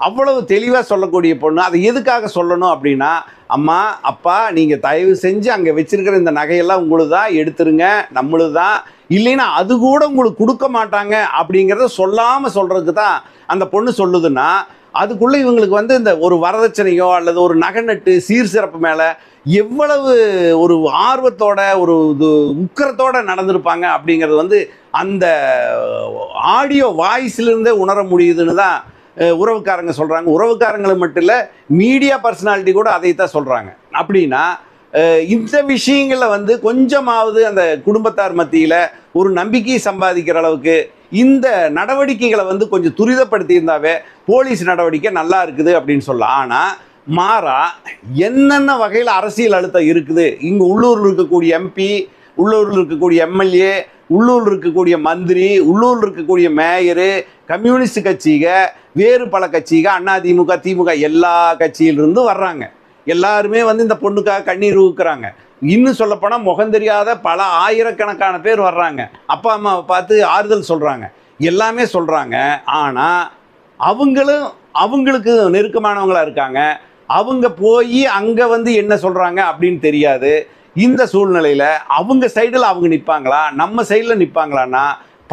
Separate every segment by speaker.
Speaker 1: அவ்வளவு தெளிவாக சொல்லக்கூடிய பொண்ணு. அதை எதுக்காக சொல்லணும் அப்படின்னா அம்மா அப்பா நீங்கள் தயவு செஞ்சு அங்கே வச்சுருக்கிற இந்த நகையெல்லாம் உங்களுக்கு தான் எடுத்துருங்க நம்மளுது தான். இல்லைன்னா அது கூட உங்களுக்கு கொடுக்க மாட்டாங்க அப்படிங்கிறத சொல்லாமல் சொல்கிறதுக்கு தான் அந்த பொண்ணு சொல்லுதுன்னா அதுக்குள்ளே இவங்களுக்கு வந்து இந்த ஒரு வரதட்சணையோ அல்லது ஒரு நகை நட்டு சீர் சிறப்பு மேலே எவ்வளவு ஒரு ஆர்வத்தோட ஒரு இது உக்கரத்தோட நடந்திருப்பாங்க அப்படிங்கிறது வந்து அந்த ஆடியோ வாய்ஸ்லேருந்தே உணர முடியுதுன்னு தான் உறவுக்காரங்க சொல்கிறாங்க உறவுக்காரங்களை மட்டும் இல்லை மீடியா பர்சனாலிட்டி கூட அதை தான் சொல்கிறாங்க அப்படின்னா இந்த விஷயங்களில் வந்து கொஞ்சமாவது அந்த குடும்பத்தார் மத்தியில் ஒரு நம்பிக்கையை சம்பாதிக்கிற அளவுக்கு இந்த நடவடிக்கைகளை வந்து கொஞ்சம் துரிதப்படுத்தியிருந்தாவே போலீஸ் நடவடிக்கை நல்லா இருக்குது அப்படின்னு சொல்லலாம். ஆனால் மாறா என்னென்ன வகையில் அரசியல் அழுத்தம் இருக்குது? இங்கே உள்ளூரில் இருக்கக்கூடிய எம்பி உள்ளூரில் இருக்கக்கூடிய எம்எல்ஏ உள்ளூரில் இருக்கக்கூடிய மந்திரி உள்ளூரில் இருக்கக்கூடிய மேயரு கம்யூனிஸ்ட் கட்சிக வேறு பல கட்சிக அதிமுக திமுக எல்லா கட்சியிலிருந்து வர்றாங்க. எல்லாருமே வந்து இந்த பொண்ணுக்காக கண்ணீர் ஊக்குறாங்க. இன்னும் சொல்லப்போனால் முகம் தெரியாத பல ஆயிரக்கணக்கான பேர் வர்றாங்க. அப்பா அம்மாவை பார்த்து ஆறுதல் சொல்கிறாங்க எல்லாமே சொல்கிறாங்க ஆனால் அவங்களும் அவங்களுக்கு நெருக்கமானவங்களா இருக்காங்க. அவங்க போய் அங்கே வந்து என்ன சொல்கிறாங்க அப்படின்னு தெரியாது. இந்த சூழ்நிலையில் அவங்க சைடில் அவங்க நிற்பாங்களா நம்ம சைடில் நிற்பாங்களான்னா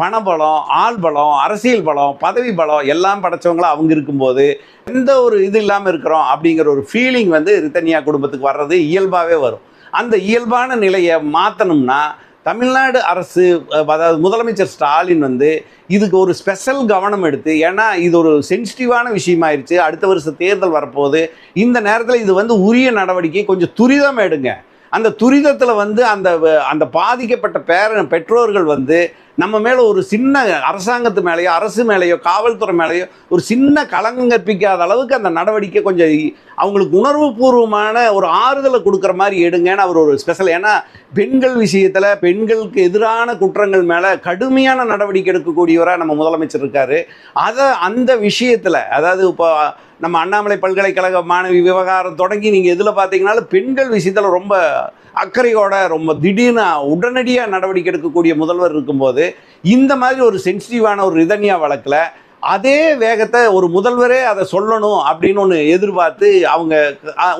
Speaker 1: பணபலம் ஆள் பலம் அரசியல் பலம் பதவி பலம் எல்லாம் படைச்சவங்களா அவங்க இருக்கும்போது எந்த ஒரு இது இல்லாமல் இருக்கிறோம் அப்படிங்கிற ஒரு ஃபீலிங் வந்து ரித்தன்யா குடும்பத்துக்கு வர்றது இயல்பாகவே வரும். அந்த இயல்பான நிலையை மாற்றணும்னா தமிழ்நாடு அரசு அதாவது முதலமைச்சர் ஸ்டாலின் வந்து இதுக்கு ஒரு ஸ்பெஷல் கவனம் எடுத்து ஏன்னா இது ஒரு சென்சிட்டிவான விஷயமாயிருச்சு. அடுத்த வருஷம் தேர்தல் வரப்போகுது. இந்த நேரத்தில் இது வந்து உரிய நடவடிக்கை கொஞ்சம் துரிதம் எடுங்க. அந்த துரிதத்தில் வந்து அந்த வ- அந்த பாதிக்கப்பட்ட பேர பெற்றோர்கள் வந்து நம்ம மேலே ஒரு சின்ன அரசாங்கத்து மேலேயோ அரசு மேலேயோ காவல்துறை மேலேயோ ஒரு சின்ன களங்கம் கற்பிக்காத அளவுக்கு அந்த நடவடிக்கை கொஞ்சம் அவங்களுக்கு அவங்களுக்கு உணர்வுபூர்வமான ஒரு ஆறுதலை கொடுக்குற மாதிரி எடுங்கன்னு அவர் ஒரு ஸ்பெஷல் ஏன்னா பெண்கள் விஷயத்தில் பெண்களுக்கு எதிரான குற்றங்கள் மேலே கடுமையான நடவடிக்கை எடுக்கக்கூடியவராக நம்ம முதலமைச்சர் இருக்காரு. அதை அந்த விஷயத்தில் அதாவது இப்போ நம்ம அண்ணாமலை பல்கலைக்கழக மாணவி விவகாரம் தொடங்கி நீங்கள் எதில் பார்த்தீங்கன்னாலும் பெண்கள் விஷயத்தில் ரொம்ப அக்கறையோட ரொம்ப திடீர்னு உடனடியாக நடவடிக்கை எடுக்கக்கூடிய முதல்வர் இருக்கும்போது இந்த மாதிரி ஒரு சென்சிட்டிவான ஒரு ரிதன்யா வழக்கில் அதே வேகத்தை ஒரு முதல்வரே அதை சொல்லணும் அப்படின்னு ஒன்று எதிர்பார்த்து அவங்க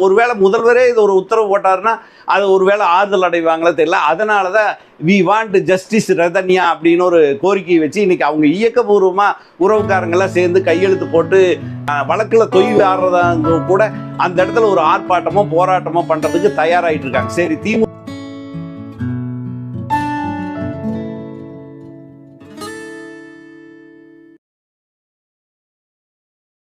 Speaker 1: ஒருவேளை முதல்வரே இது ஒரு உத்தரவு போட்டாருன்னா அது ஒருவேளை ஆறுதல் அடைவாங்களே தெரியல. அதனால தான் வி வாண்ட் ஜஸ்டிஸ் ரதன்யா அப்படின்னு ஒரு கோரிக்கையை வச்சு இன்னைக்கு அவங்க இயக்கபூர்வமாக உறவுக்காரங்கெல்லாம் சேர்ந்து கையெழுத்து போட்டு வழக்கில் தொய்வு ஆடுறதாங்க கூட அந்த இடத்துல ஒரு ஆர்ப்பாட்டமோ போராட்டமோ பண்ணுறதுக்கு தயாராகிட்டு இருக்காங்க. சரி திமுக